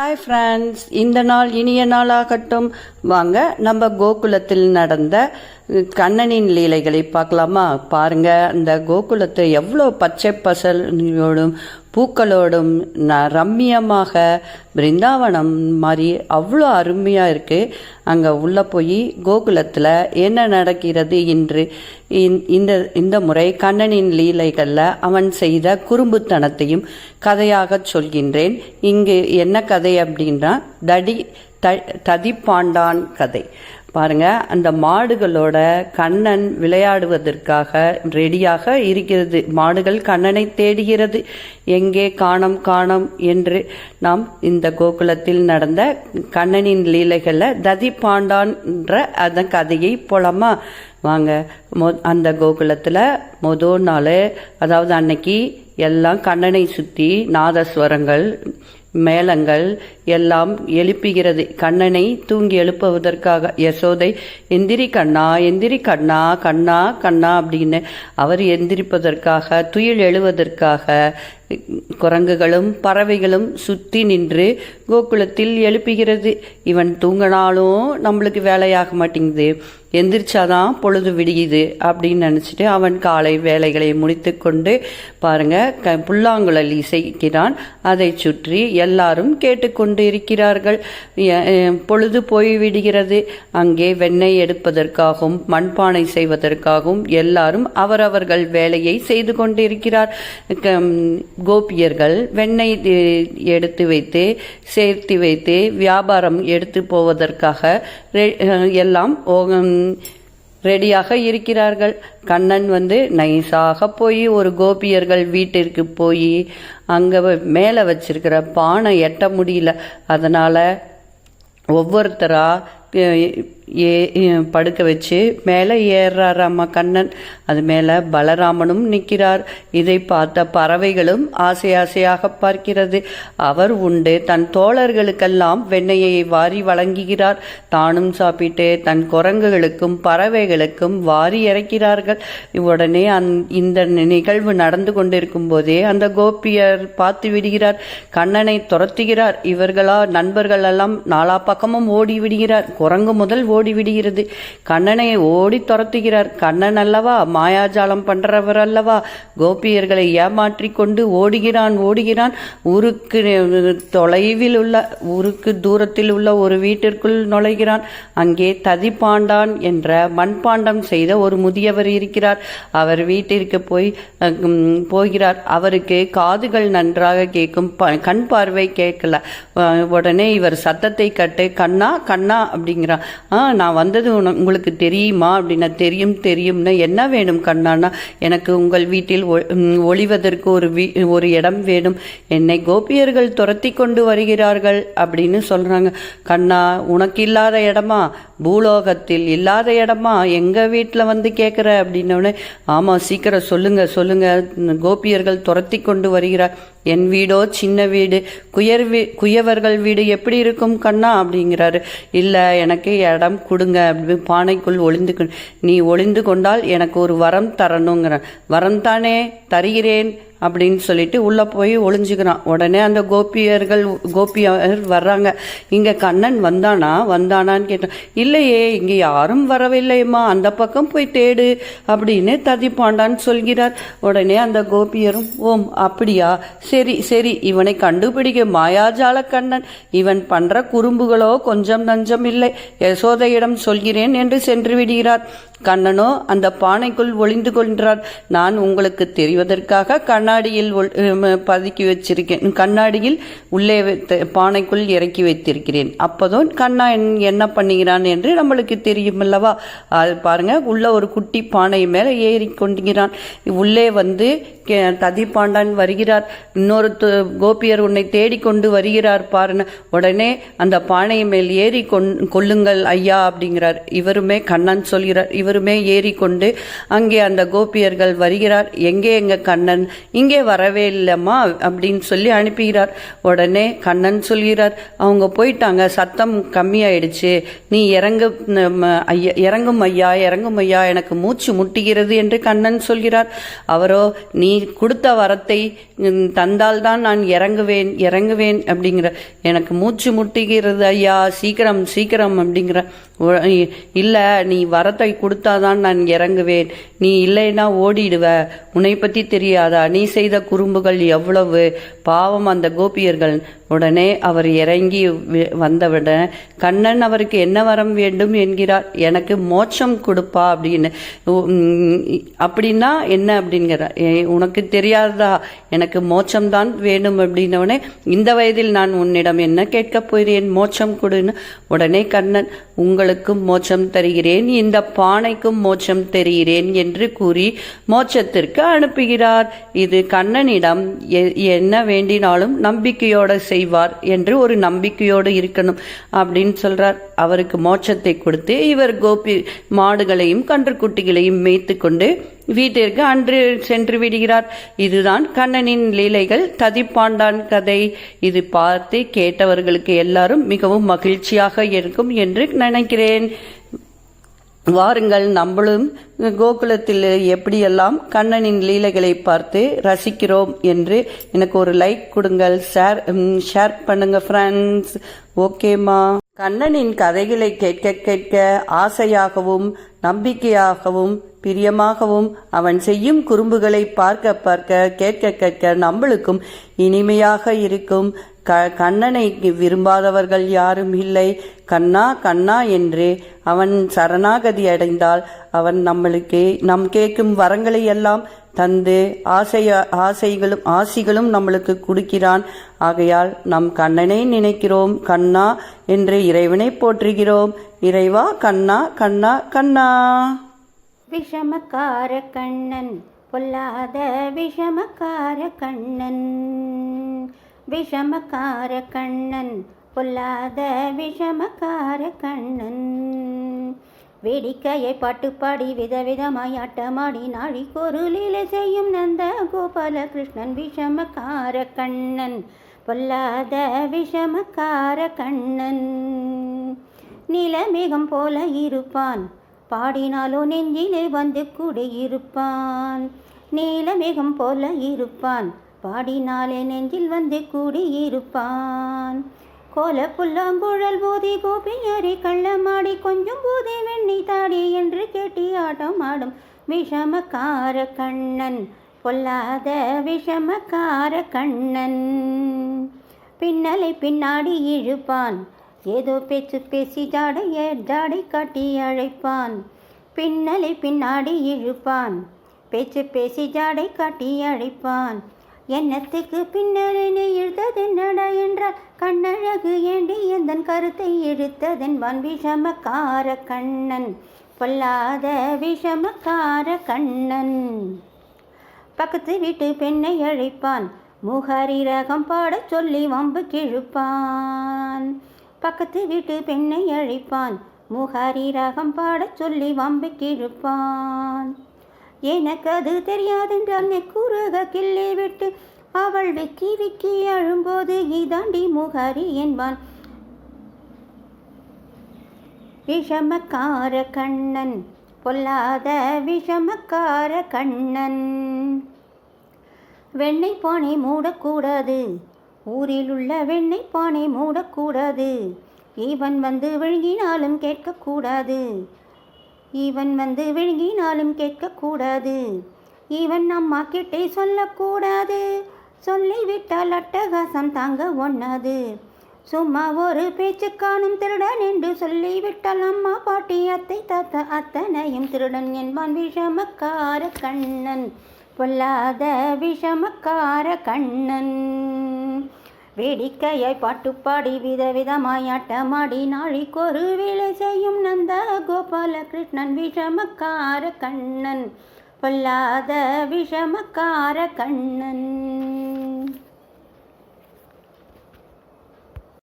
Hi friends இந்த நாள் இனிய நாளாகட்டும். வாங்க நம்ம கோகுலத்தில் நடந்த கண்ணனின் லீலைகளை பார்க்கலாமா? பாருங்க அந்த கோகுலத்தை எவ்வளோ பச்சை பசலோடும் பூக்களோடும் ந ரம்மியமாக பிருந்தாவனம் மாதிரி அவ்வளோ அருமையாக இருக்குது அங்கே உள்ளே போய் கோகுலத்தில் என்ன நடக்கிறது இன்று? இந்- இந்த இந்த முறை கண்ணனின் லீலைகளில் அவன் செய்த குறும்புத்தனத்தையும் கதையாகச் சொல்கின்றேன். இங்கு என்ன கதை அப்படின்னா தடி த ததிப்பாண்டான் கதை. பாருங்க அந்த மாடுகளோட கண்ணன் விளையாடுவதற்காக ரெடியாக இருக்கிறது. மாடுகள் கண்ணனை தேடுகிறது. எங்கே காணம் காணம் என்று நாம் இந்த கோகுலத்தில் நடந்த கண்ணனின் லீலைகளில் ததி பாண்டான்ற அந்த கதையை போலாமா? வாங்க மொ அந்த கோகுலத்தில் மொதல் நாள் அதாவது அன்னைக்கு எல்லாம் கண்ணனை சுற்றி நாதஸ்வரங்கள் மேளங்கள் எல்லாம் எழுப்புகிறது. கண்ணனை தூங்கி எழுப்புவதற்காக யசோதை எந்திரி கண்ணா எந்திரி கண்ணா கண்ணா கண்ணா அப்படின்னு அவர் எந்திரிப்பதற்காக துயில் எழுவதற்காக குரங்குகளும் பறவைகளும் சுற்றி நின்று கோகுலத்தில் எழுப்புகிறது. இவன் தூங்கினாலும் நம்மளுக்கு வேலையாக மாட்டேங்குது. எந்திரிச்சாதான் பொழுது விடியுது அப்படின்னு நினச்சிட்டு அவன் காலை வேலைகளை முடித்து கொண்டு பாருங்க க புல்லாங்குழல் இசைக்கிறான். அதை சுற்றி எல்லாரும் கேட்டுக்கொண்டு இருக்கிறார்கள். பொழுது போய் விடுகிறது. அங்கே வெண்ணெய் எடுப்பதற்காகவும் மண்பானை செய்வதற்காகவும் எல்லாரும் அவரவர்கள் வேலையை செய்து கொண்டிருக்கிறார். கோபியர்கள் வெண்ணெய் எடுத்து வைத்து சேர்த்து வைத்து வியாபாரம் எடுத்து போவதற்காக எல்லாம் ரெடியாக இருக்கிறார்கள். கண்ணன் வந்து நைஸாக போய் ஒரு கோபியர்கள் வீட்டிற்கு போய் அங்கே மேலே வச்சிருக்கிற பானை எட்ட முடியல. அதனால் ஒவ்வொருத்தராக ஏ படுக்க வச்சு மேலே ஏறுறாராம்மா கண்ணன். அது மேலே பலராமனும் நிற்கிறார். இதை பார்த்த பறவைகளும் ஆசை ஆசையாக பார்க்கிறது. அவர் உண்டு. தன் தோழர்களுக்கெல்லாம் வெண்ணெயை வாரி வழங்குகிறார். தானும் சாப்பிட்டு தன் குரங்குகளுக்கும் பறவைகளுக்கும் வாரி இறைக்கிறார்கள். உடனே அந் இந்த நிகழ்வு நடந்து கொண்டிருக்கும் போதே அந்த கோபியர் பார்த்து விடுகிறார். கண்ணனை துரத்துகிறார். இவர்களா நண்பர்கள் எல்லாம் நாலா பக்கமும் ஓடி விடுகிறார். குரங்கு முதல் ஓடி விடுகிறது. கண்ணனை ஓடி துரத்துகிறார். கண்ணன் அல்லவா? மாயாஜாலம் பண்றவர் அல்லவா? கோபியர்களை ஏமாற்றி கொண்டு ஓடுகிறான் ஓடுகிறான். ஊருக்கு தொலைவில் உள்ள ஊருக்கு தூரத்தில் உள்ள ஒரு வீட்டிற்குள் நுழைகிறான். அங்கே ததிப்பாண்டான் என்ற மண்பாண்டம் செய்த ஒரு முதியவர் இருக்கிறார். அவர் வீட்டிற்கு போய் போகிறார். அவருக்கு காதுகள் நன்றாக கேட்கும் ப- கண் பார்வை கேட்கல. உடனே இவர் சத்தத்தை கட்டு கண்ணா கண்ணா அப்படிங்கிறான் ஆ நான் வந்தது உங்களுக்கு தெரியுமா? அப்படின்னா தெரியும் தெரியும்னா என்ன வேணும் கண்ணான்னா எனக்கு உங்கள் வீட்டில் ஒ- ஒளிவதற்கு ஒரு வீ ஒரு இடம் வேணும். என்னை கோபியர்கள் துரத்தி கொண்டு வருகிறார்கள் அப்படின்னு சொல்கிறாங்க கண்ணா உனக்கு இல்லாத இடமா? பூலோகத்தில் இல்லாத இடமா? எங்கள் வீட்டில் வந்து கேட்குற அப்படின்னோடனே ஆமாம் சீக்கிரம் சொல்லுங்கள் சொல்லுங்கள் கோபியர்கள் துரத்தி கொண்டு வருகிறார். என் வீடோ சின்ன வீடு குயர் வீ குயவர்கள் வீடு எப்படி இருக்கும் கண்ணா? அப்படிங்கிறாரு. இல்லை எனக்கு இடம் கொடுங்க அப்படின்னு பானைக்குள் ஒளிந்து நீ ஒளிந்து கொண்டால் எனக்கு ஒரு வரம் தரணுங்கிற வரம் தானே தருகிறேன். அப்படின்னு சொல்லிட்டு உள்ளே போய் ஒளிஞ்சுக்கிறான். உடனே அந்த கோபியர்கள் கோபியர் வர்றாங்க. இங்கே கண்ணன் வந்தானா? வந்தானான்னு கேட்டான் இல்லையே இங்கே யாரும் வரவில்லையம்மா அந்த பக்கம் போய் தேடு அப்படின்னு ததிப்பாண்டான்னு சொல்கிறார். உடனே அந்த கோபியரும் ஓம் அப்படியா? சரி சரி இவனை கண்டுபிடிக்க மாயாஜால கண்ணன். இவன் பண்ணுற குறும்புகளோ கொஞ்சம் நஞ்சம் இல்லை. யசோதையிடம் சொல்கிறேன் என்று சென்று விடுகிறார். கண்ணனோ அந்த பானைக்குள் ஒளிந்து கொள்கிறார். நான் உங்களுக்கு தெரிவதற்காக கண்ணாடியில் ஒள்- பதுக்கி வச்சிருக்கேன். கண்ணாடியில் உள்ளே வைத்த பானைக்குள் இறக்கி வைத்திருக்கிறேன். அப்போதான் கண்ணா என்ன பண்ணுகிறான் என்று நம்மளுக்கு தெரியும் அல்லவா? அது பாருங்க உள்ள ஒரு குட்டி பானை மேலே ஏறி கொண்டுகிறான் உள்ளே வந்து கே- ததிப்பாண்டான் வருகிறார். இன்னொரு கோபியர் உன்னை தேடிக்கொண்டு வருகிறார் பாருங்க உடனே அந்த பானை மேல் ஏறி கொள்ளுங்கள் ஐயா அப்படிங்கிறார். இவருமே கண்ணன் சொல்கிறார். இவர் இருவருமே ஏறிக்கொண்டு அங்கே அந்த கோபியர்கள் வருகிறார். எங்கே எங்க கண்ணன்? இங்கே வரவே இல்லைம்மா அப்படின்னு சொல்லி அனுப்புகிறார். உடனே கண்ணன் சொல்கிறார் அவங்க போயிட்டாங்க சத்தம் கம்மியாயிடுச்சு. நீ இறங்கு ஐயா இறங்கும் ஐயா இறங்கும் ஐயா எனக்கு மூச்சு முட்டுகிறது என்று கண்ணன் சொல்கிறார். அவரோ நீ கொடுத்த வரத்தை தந்தால் தந்தால்தான் நான் இறங்குவேன் இறங்குவேன் அப்படிங்கிற எனக்கு மூச்சு முட்டுகிறது ஐயா சீக்கிரம் சீக்கிரம் அப்படிங்கிற இல்லை நீ வரத்தை கொடுத்தாதான் நான் இறங்குவேன். நீ இல்லைன்னா ஓடிடுவ. உன்னை பற்றி தெரியாதா? நீ செய்த குறும்புகள் எவ்வளவு? பாவம் அந்த கோபியர்கள். உடனே அவர் இறங்கி வந்தவுடன் கண்ணன் அவருக்கு என்ன வரம் வேண்டும் என்கிறார்? எனக்கு மோட்சம் கொடுப்பா அப்படின்னு. அப்படின்னா என்ன? அப்படிங்கிறார் உனக்கு தெரியாதா? எனக்கு மோட்சம்தான் வேணும் அப்படின்னவுடனே இந்த வயதில் நான் உன்னிடம் என்ன கேட்கப் போகிறேன்? மோட்சம் கொடுன்னு. உடனே கண்ணன் உங்களுக்கும் மோட்சம் தருகிறேன் இந்த பானைக்கும் மோட்சம் தருகிறேன் என்று கூறி மோட்சத்திற்கு அனுப்புகிறார். இது கண்ணனிடம் எ- என்ன வேண்டினாலும் நம்பிக்கையோட செய்வார் என்று ஒரு நம்பிக்கையோடு இருக்கணும் அப்படின்னு சொல்றார். அவருக்கு மோட்சத்தை கொடுத்து இவர் கோபி மாடுகளையும் கன்றுக்குட்டிகளையும் மேய்த்து கொண்டு வீட்டிற்கு அன்று சென்று விடுகிறார். இதுதான் கண்ணனின் லீலைகள். ததிப்பாண்டான் கதை. இது பார்த்து கேட்டவர்களுக்கு எல்லாரும் மிகவும் மகிழ்ச்சியாக இருக்கும் என்று நினைக்கிறேன். வாருங்கள் நம்மளும் கோகுலத்தில் எப்படியெல்லாம் கண்ணனின் லீலைகளை பார்த்து ரசிக்கிறோம் என்று எனக்கு ஒரு லைக் கொடுங்கள். ஷேர் ஷேர் பண்ணுங்க ஃப்ரெண்ட்ஸ் ஓகேம்மா கண்ணனின் கதைகளை கேட்க கேட்க ஆசையாகவும் நம்பிக்கையாகவும் பிரியமாகவும் அவன் செய்யும் குறும்புகளை பார்க்க பார்க்க கேட்க கேட்க நம்மளுக்கும் இனிமையாக இருக்கும். க கண்ணனை விரும்பாதவர்கள் யாரும் இல்லை. கண்ணா கண்ணா என்று அவன் சரணாகதி அடைந்தால் அவன் நம்மளுக்கு நம் கேட்கும் வரங்களை எல்லாம் தந்து ஆசைய ஆசைகளும் ஆசிகளும் நம்மளுக்கு கொடுக்கிறான். ஆகையால் நம் கண்ணனை நினைக்கிறோம். கண்ணா என்று இறைவனை போற்றுகிறோம். இறைவா கண்ணா கண்ணா கண்ணா. விஷமக்கார கண்ணன் பொல்லாத விஷமக்கார கண்ணன். விஷமக்கார கண்ணன் பொல்லாத விஷமக்கார கண்ணன் வேடிக்கையை பாட்டு பாடி விதவிதமாய் ஆட்டமாடி நாடி பொருளிலே செய்யும் நந்த கோபால கிருஷ்ணன் விஷமக்கார கண்ணன் பொல்லாத விஷமக்கார கண்ணன் நிலமேகம் போல இருப்பான் பாடினாலோ நெஞ்சிலே வந்து குடியிருப்பான். நீலமேகம் போல இருப்பான் பாடினாலே நெஞ்சில் வந்து கூடியிருப்பான். கோல புல்லாங்குழல் போதி கோபியரை கள்ளமாடி கொஞ்சம் போதே வெண்ணி தாடி என்று கேட்டி ஆட்டம் ஆடும் விஷமக்கார கண்ணன். பொல்லாத விஷமக்கார கண்ணன். பின்னலை பின்னாடி இழுப்பான். ஏதோ பேச்சு பேசி ஜாடை ஜாடை காட்டி அழைப்பான். பின்னலை பின்னாடி இழுப்பான். பேச்சு பேசி ஜாடை காட்டி அழைப்பான். எண்ணத்துக்கு பின்னலினை இழுத்ததென்னடா என்றால் கண்ணழகு ஏண்டி எந்தன் கருத்தை இழுத்ததென்பான் விஷமக்கார கண்ணன்? பொல்லாத விஷமக்கார கண்ணன். பக்கத்து வீட்டு பெண்ணை அழைப்பான். முகரி ரகம் பாடச் சொல்லி வம்பு கிழுப்பான். பக்கத்து வீட்டு பெண்ணை அழைப்பான். முகரிரகம் பாடச் சொல்லி வம்பு கிழுப்பான். எனக்கு அது தெரியாதென்றால் நெக்குருக கிள்ளே விட்டு அவள் வெக்கி விக்கி அழும்போது இதாண்டி முகாரி என்பான். விஷமக்கார கண்ணன் பொல்லாத விஷமக்கார கண்ணன். வெண்ணெய் பானை மூடக்கூடாது. ஊரில் உள்ள வெண்ணெய் பானை மூடக்கூடாது. இவன் வந்து விழுங்கினாலும் கேட்கக்கூடாது. இவன் வந்து விழுங்கினாலும் கேட்கக்கூடாது. இவன் அம்மா கிட்டே சொல்லக்கூடாது. சொல்லிவிட்டால் அட்டகாசம் தாங்க ஒண்ணாது. சும்மா ஒரு பேச்சு காணும் திருடன் என்று சொல்லிவிட்டால் அம்மா பாட்டி அத்தை தாத்தா அத்தனையும் திருடன் என்பான் விஷமக்கார கண்ணன். பொல்லாத விஷமக்கார கண்ணன். வேடிக்கையாய் பாட்டு பாடி விதவிதமாய் ஆட்டமாடி நாழிக்கொரு வேலை செய்யும் நந்த கோபால கிருஷ்ணன் விஷமக்கார கண்ணன் பொல்லாத விஷமக்கார கண்ணன்.